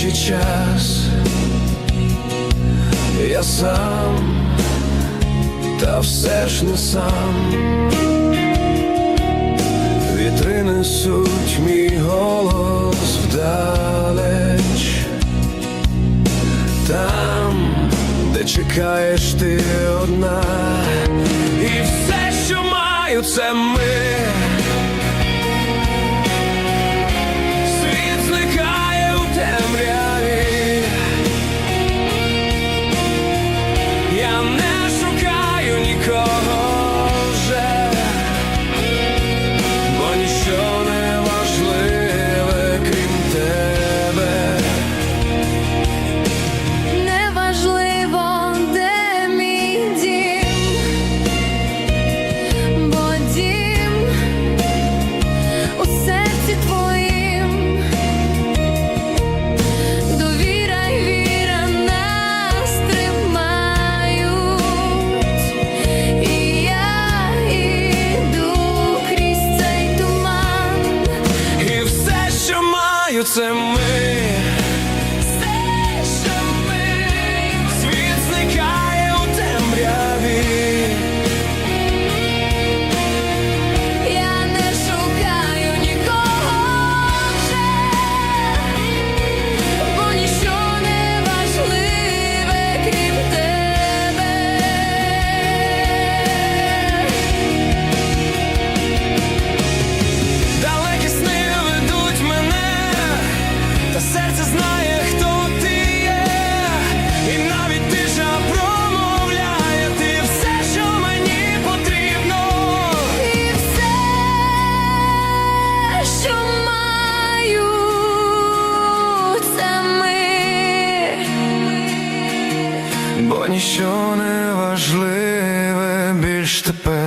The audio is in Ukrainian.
кращий час. Я сам, та все ж не сам, вітри несуть мій голос вдалеч, там, де чекаєш ти одна, і все, що маю, це ми. знаю, це ми. ніщо не важливе більш тепер.